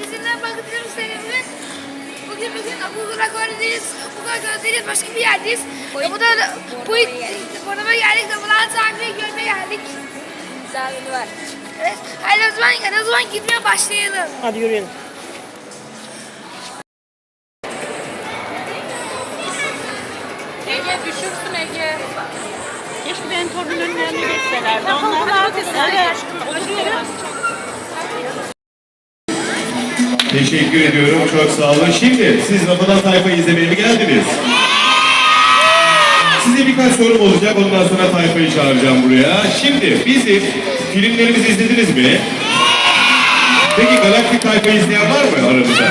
Sizinle bakıyorum serimiz. Bugün bugün Google Rekor'dayız. Google Rekor'dayız. Başka bir yerdeyiz. Bu da bu Misafiri var. Evet. Haydi o zaman, hadi o zaman gitmeye başlayalım. Hadi yürüyelim. Ege düşürsün Ege. Keşke benim torunun önüne geçselerdi. Onlar evet. Teşekkür ediyorum. Çok sağ olun. Şimdi siz Rafadan Tayfa'yı izlemeye mi geldiniz? Size birkaç sorum olacak. Ondan sonra Tayfa'yı çağıracağım buraya. Şimdi bizim filmlerimizi izlediniz mi? Peki Galaktik Tayfa'yı izleyen var mı aranızda?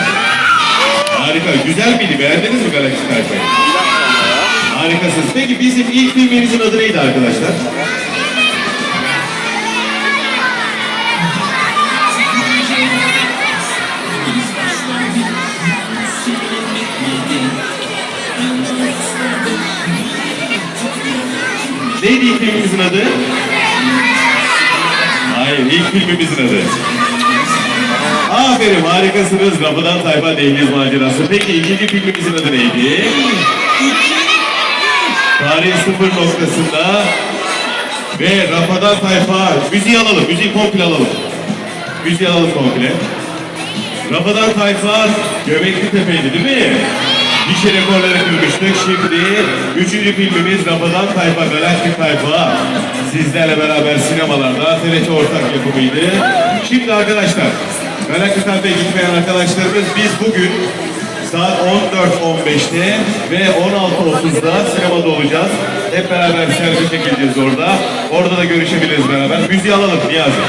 Harika. Güzel miydi? Beğendiniz mi Galaktik Tayfa'yı? Harikasınız. Peki bizim ilk filmimizin adı neydi arkadaşlar? Filmimizin adı? Hayır, ilk filmimizin adı. Aferin, harikasınız. Rafadan Tayfa Deniz Macerası. Peki ikinci filmimizin adı neydi? Tarih sıfır noktasında ve Rafadan Tayfa müziği alalım, müziği komple alalım. Müziği alalım komple. Rafadan Tayfa Göbekli Tepe'ydi değil mi? Gişe rekorları kırmıştık. Şimdi üçüncü filmimiz Rafadan Tayfa, Galaktik Tayfa. Sizlerle beraber sinemalarda TRT ortak yapımıydı. Şimdi arkadaşlar, Galaktik Tayfa'ya gitmeyen arkadaşlarımız biz bugün saat 14.15'te ve 16.30'da sinemada olacağız. Hep beraber selfie çekileceğiz orada. Orada da görüşebiliriz beraber. Müziği alalım Niyazi.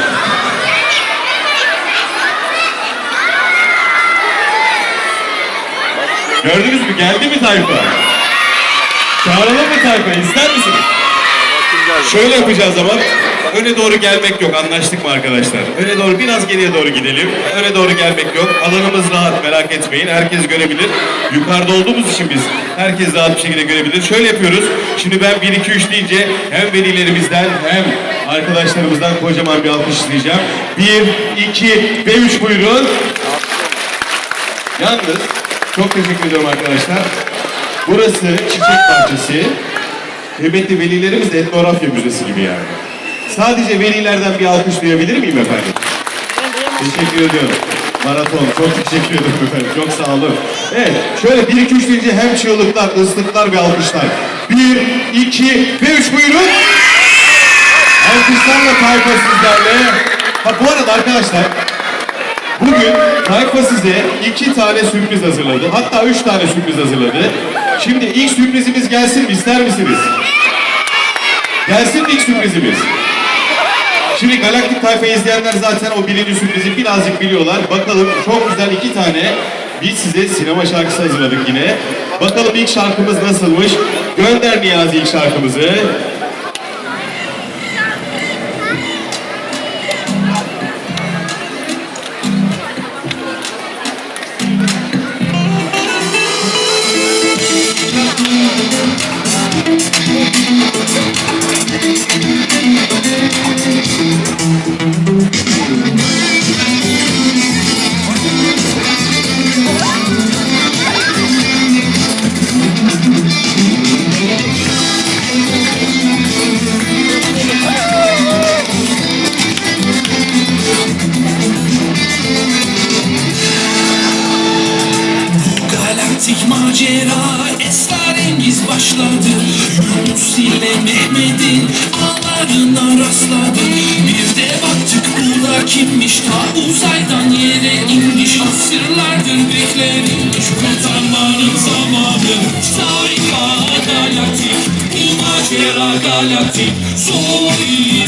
Gördünüz mü? Geldi mi tayfa? Çağıralım mı tayfa? İster misin? Şöyle yapacağız ama öne doğru gelmek yok. Anlaştık mı arkadaşlar? Öne doğru biraz geriye doğru gidelim. Öne doğru gelmek yok. Alanımız rahat merak etmeyin. Herkes görebilir. Yukarıda olduğumuz için biz herkes rahat bir şekilde görebilir. Şöyle yapıyoruz. Şimdi ben 1 2 3 deyince hem velilerimizden hem arkadaşlarımızdan kocaman bir alkış isteyeceğim. 1 2 ve 3 buyurun. Yalnız çok teşekkür ediyorum arkadaşlar. Burası çiçek bahçesi. Kıymetli velilerimiz de etnografya müzesi gibi yani. Sadece velilerden bir alkış duyabilir miyim efendim? Teşekkür ediyorum. Maraton. Çok teşekkür ederim efendim. Çok sağ olun. Evet. Şöyle 1 2 3 deyince hem çığlıklar, ıslıklar ve alkışlar. 1 2 ve 3 buyurun. Alkışlarla tayfa sizlerle. Ha bu arada arkadaşlar Bugün Tayfa size iki tane sürpriz hazırladı. Hatta üç tane sürpriz hazırladı. Şimdi ilk sürprizimiz gelsin mi? İster misiniz? Gelsin mi ilk sürprizimiz? Şimdi Galaktik Tayfa'yı izleyenler zaten o birinci sürprizi birazcık biliyorlar. Bakalım çok güzel iki tane biz size sinema şarkısı hazırladık yine. Bakalım ilk şarkımız nasılmış? Gönder Niyazi ilk şarkımızı.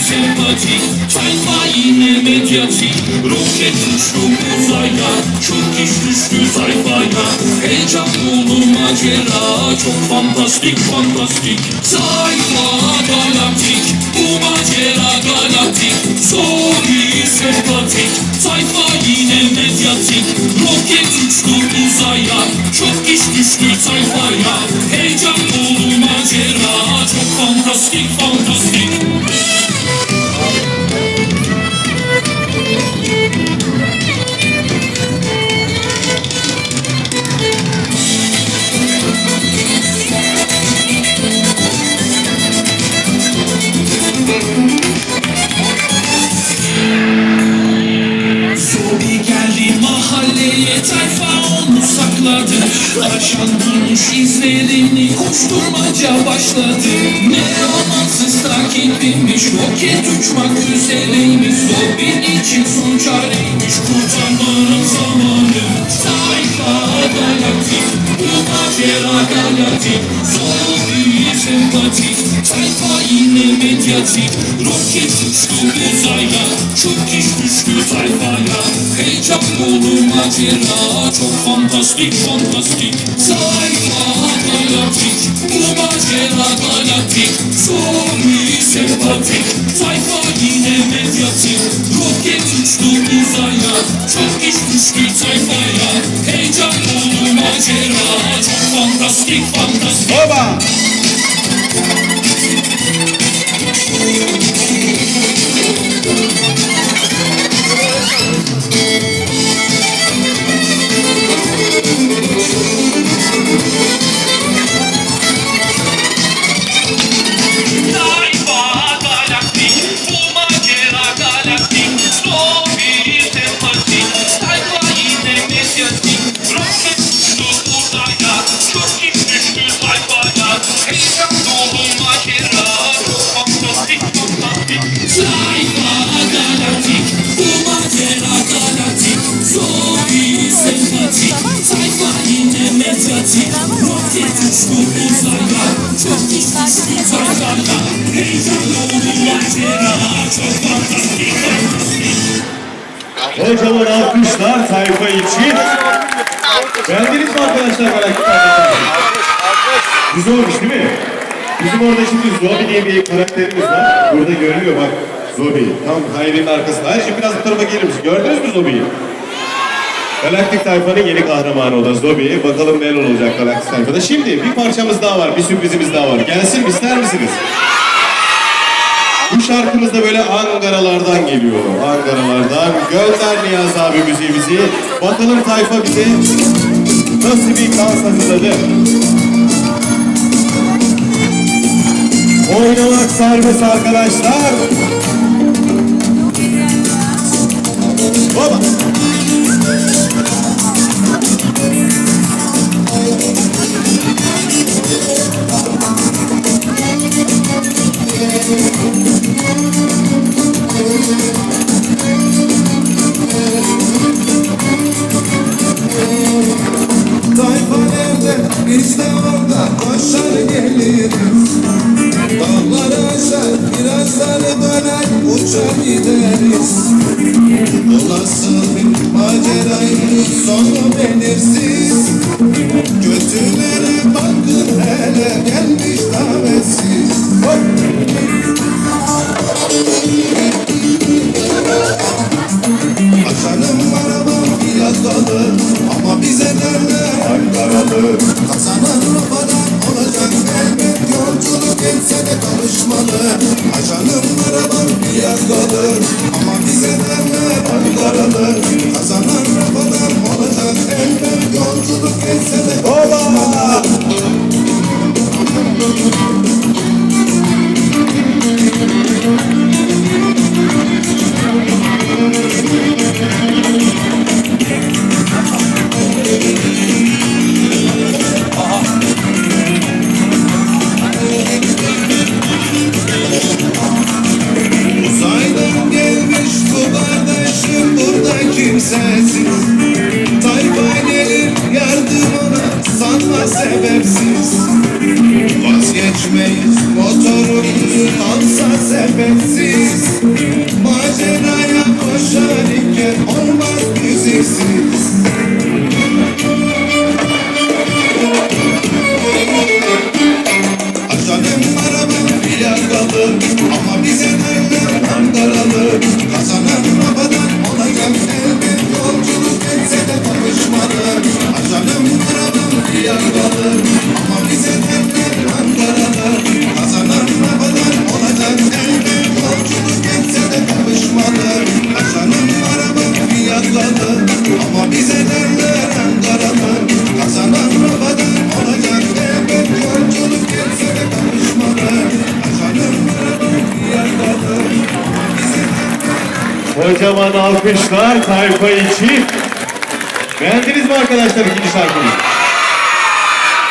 Sempatik Tayfa yine medyatik Roket uçtu uzaya Çok iş düştü tayfaya Heyecan dolu macera Çok fantastik fantastik Tayfa galaktik Bu macera galaktik Zori sempatik Tayfa yine medyatik Roket uçtu uzaya Çok iş düştü tayfaya Heyecan dolu macera Çok fantastik sempatik tayfa yine medyatik Roket uçtu uzaya çok iş düştü tayfaya. Heyecan dolu macera çok fantastik fantastik. Tayfa galaktik bu macera galaktik. Zombie sempatik tayfa yine medyatik Roket uçtu uzaya çok iş düştü tayfaya. Heyecan dolu macera çok fantastik fantastik. Baba! Medyatik Roket uçtu uzaya, çok iş düştü tayfaya Heyecan dolu macera, çok fantastik Kocaman alkışlar tayfa için. Beğendiniz mi arkadaşlar Kardeşler? Güzel olmuş değil mi? Bizim orada şimdi Zobi diye bir karakterimiz var. Burada görünüyor bak. Zobi. Tam Hayri'nin arkasında. Hayır şimdi biraz bu tarafa gelir misin? Gördünüz mü Zobi'yi? Galaktik Tayfa'nın yeni kahramanı o da Zobi. Bakalım neler olacak Galaktik Tayfa'da. Şimdi bir parçamız daha var, bir sürprizimiz daha var. Gelsin ister misiniz? Bu şarkımız da böyle Angaralardan geliyor. Angaralardan. Gönder Niyaz abi müziğimizi. Bakalım tayfa bize nasıl bir dans hazırladı. Oynamak serbest arkadaşlar. Over. Kardeşim alkışlar tayfa için. Beğendiniz mi arkadaşlar ikinci şarkıyı?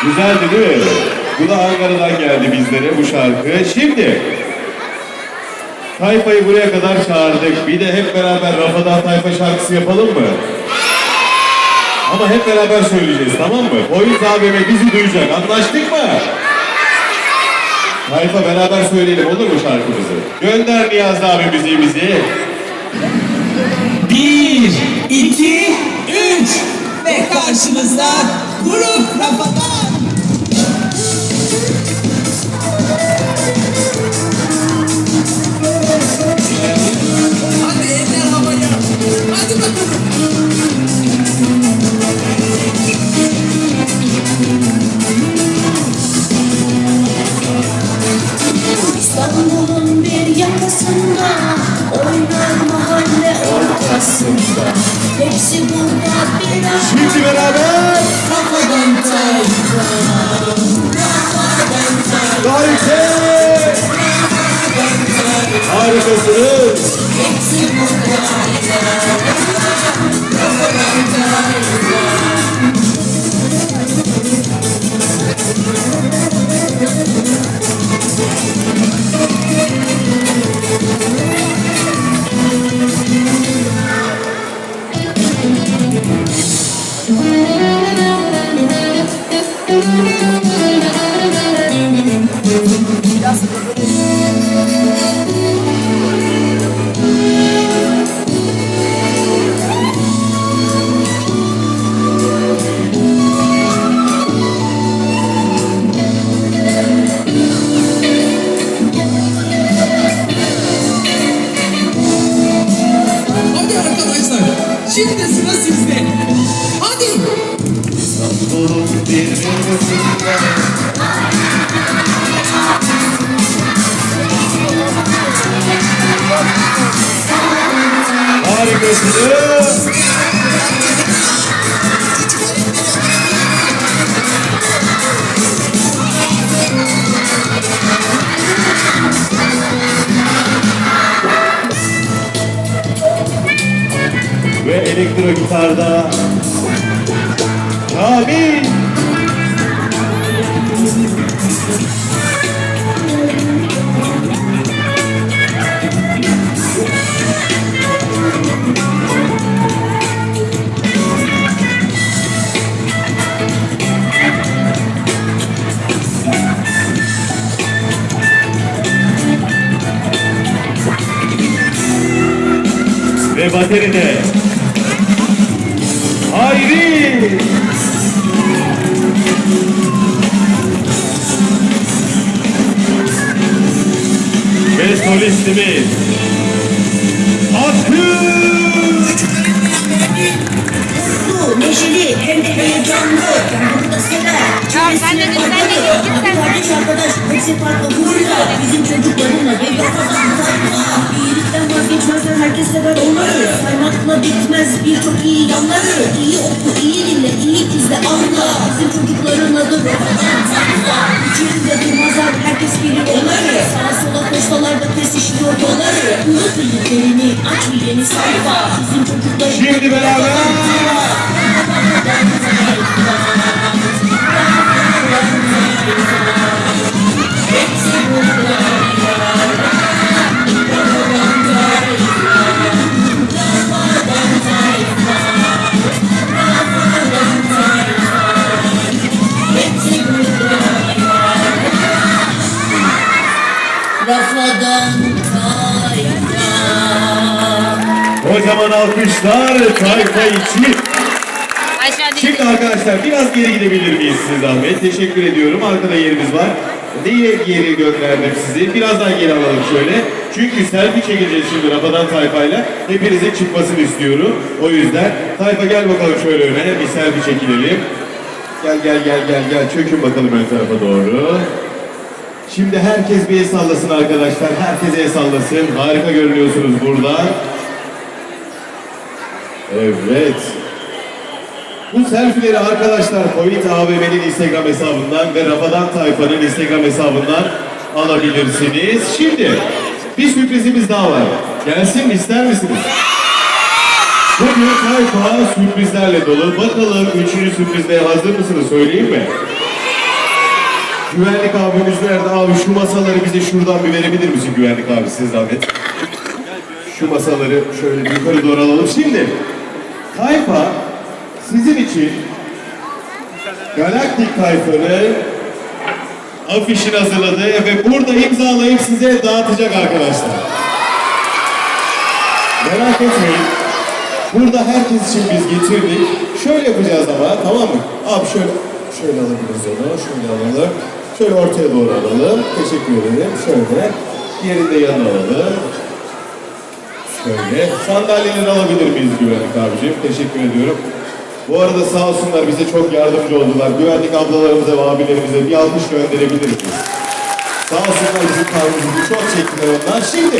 Güzeldi değil mi? Bu da Ankara'dan geldi bizlere bu şarkı. Şimdi Tayfa'yı buraya kadar çağırdık. Bir de hep beraber Rafadan Tayfa şarkısı yapalım mı? Ama hep beraber söyleyeceğiz tamam mı? Boyuz abime bizi duyacak. Anlaştık mı? Tayfa beraber söyleyelim olur mu şarkımızı? Gönder Niyazi abi müziğimizi. Bir, iki, üç ve karşınızda Grup Rafadan. Hadi eller havaya. Hadi bakalım. Şimdi sıra sizde. Hadi. Harikasınız. Elektro gitarda Kamil. Ve bateride solistimiz Akın. Neşeli hem de heyecanlı Yanımda sever, çevresine faydalı Kardeş arkadaş hepsi farklı huyla Bizim çocuklarımla yapadan tayfa İyilikten vazgeçmezler. Herkes sever onları Saymakla bitmez. Birçok iyi yanları. İyi oku, iyi dinle, iyi izle. Anla Bizim çocukların adı Rafadan Tayfa İçeride durmazlar herkes bilir onları. Sağa sola koşsalar da tez işliyor yolları. Unut bildiklerini aç bir yeni sayfa. Bizim çocukların alkışlar tayfa için. Şimdi arkadaşlar biraz geri gidebilir miyiz size zahmet? Teşekkür ediyorum. Arkada yerimiz var. Niye geri gönderdim sizi? Biraz daha geri alalım şöyle. Çünkü selfie çekeceğiz şimdi Rafadan Tayfa'yla. Hepinizin çıkmasını istiyorum. O yüzden Tayfa gel bakalım şöyle öne. Bir selfie çekilelim. Gel gel gel gel gel. Çökün bakalım ön tarafa doğru. Şimdi herkes bir el sallasın arkadaşlar. Herkes el sallasın. Harika görünüyorsunuz burada. Evet. Bu selfie'leri arkadaşlar Covid AVM'nin Instagram hesabından ve Rafadan Tayfa'nın Instagram hesabından alabilirsiniz. Şimdi bir sürprizimiz daha var. Gelsin ister misiniz? Bugün Tayfa sürprizlerle dolu. Bakalım üçüncü sürprizde hazır mısınız? Söyleyeyim mi? Güvenlik abimiz nerede? Abi şu masaları bize şuradan bir verebilir misin güvenlik abi siz zahmet? Şu masaları şöyle yukarı doğru alalım. Şimdi Tayfa sizin için Galaktik Tayfa'nın afişini hazırladı ve burada imzalayıp size dağıtacak arkadaşlar. Merak etmeyin. Burada herkes için biz getirdik. Şöyle yapacağız ama tamam mı? Abi şöyle şöyle alabiliriz onu. Şöyle alalım. Şöyle ortaya doğru alalım. Teşekkür ederim. Şöyle. Diğerini de yanına alalım. Şöyle. Sandalyeleri alabilir miyiz güvenlik abicim? Teşekkür ediyorum. Bu arada sağ olsunlar bize çok yardımcı oldular. Güvenlik ablalarımıza abilerimize bir alkış gönderebilir miyiz? Sağ olsunlar bizim tarzımızı çok çektiler onlar. Şimdi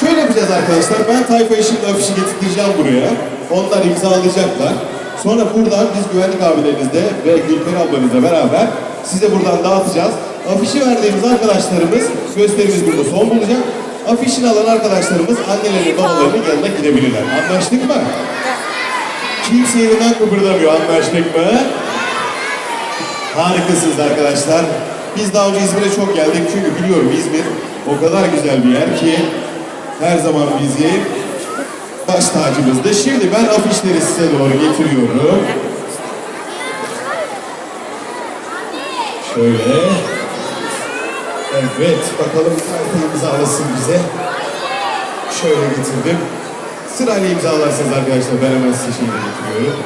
şöyle yapacağız arkadaşlar. Ben Tayfa'ya şimdi afişi getireceğim buraya. Onlar imzalayacaklar. Sonra buradan biz güvenlik abilerinizle ve Gülperi ablanızla beraber size buradan dağıtacağız. Afişi verdiğimiz arkadaşlarımız gösterimiz burada son bulacak. Afişini alan arkadaşlarımız annelerinin babalarının yanına gidebilirler. Anlaştık mı? Kimse yerinden kıpırdamıyor. Anlaştık mı? Harikasınız arkadaşlar. Biz daha önce İzmir'e çok geldik çünkü biliyorum İzmir o kadar güzel bir yer ki her zaman bizi baş tacımızdı. Şimdi ben afişleri size doğru getiriyorum. Şöyle. Evet, bakalım sayfa imzalasın bize. Şöyle getirdim. Sırayla imzalarsınız arkadaşlar. Ben hemen size şimdi getiriyorum.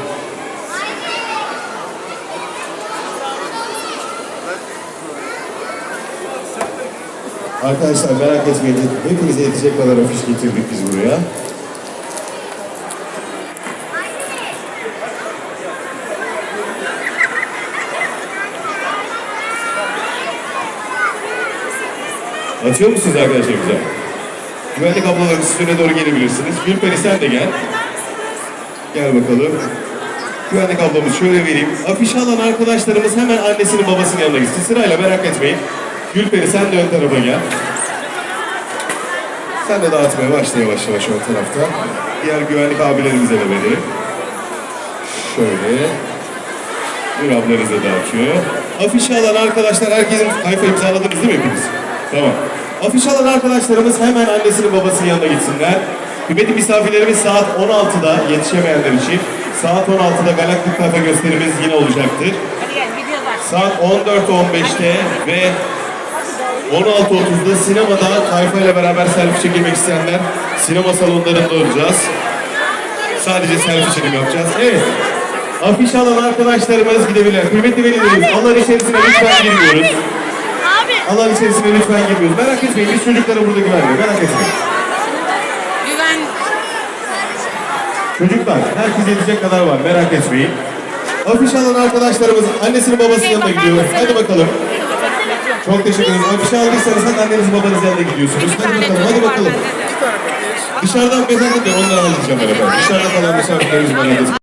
Arkadaşlar merak etmeyin. Hepinize yetecek kadar afiş getirdik biz buraya. Açıyor musunuz arkadaşlar bize? Güvenlik ablalarımız üstüne doğru gelebilirsiniz. Gülperi sen de gel. Gel bakalım. Güvenlik ablamız şöyle vereyim. Afişi alan arkadaşlarımız hemen annesinin babasının yanına gitsin. Sırayla merak etmeyin. Gülperi sen de ön tarafa gel. Sen de dağıtmaya başla yavaş yavaş ön tarafta. Diğer güvenlik abilerimize de verelim. Şöyle. Bir ablanız da dağıtıyor. Afişi alan arkadaşlar herkesin sayfa imzaladınız değil mi hepiniz? Tamam. Afişi alan arkadaşlarımız hemen annesinin babasının yanına gitsinler. Kıymetli misafirlerimiz saat 16'da yetişemeyenler için saat 16'da Galaktik Kafe gösterimiz yine olacaktır. Saat 14.15'te ve 16.30'da sinemada Tayfa ile beraber selfie çekilmek isteyenler sinema salonlarında olacağız. Sadece selfie çekim yapacağız. Evet. Afiş alan arkadaşlarımız gidebilirler. Kıymetli velilerimiz alan içerisine lütfen girmiyoruz. Alan içerisine lütfen girmiyoruz. Merak etmeyin biz çocuklara burada güvenmiyoruz. Merak etmeyin. Güven. Çocuklar herkes yetecek kadar var. Merak etmeyin. Afiş alan arkadaşlarımız annesinin babasının yanına gidiyor. Hadi bakalım. Çok teşekkür ederim. Afiş aldıysanız hadi anneniz babanız yanına gidiyorsunuz. Hadi bakalım. Hadi bakalım. Dışarıdan mesaj edin. Onları alacağım ben efendim. Dışarıda kalan misafirlerimiz bana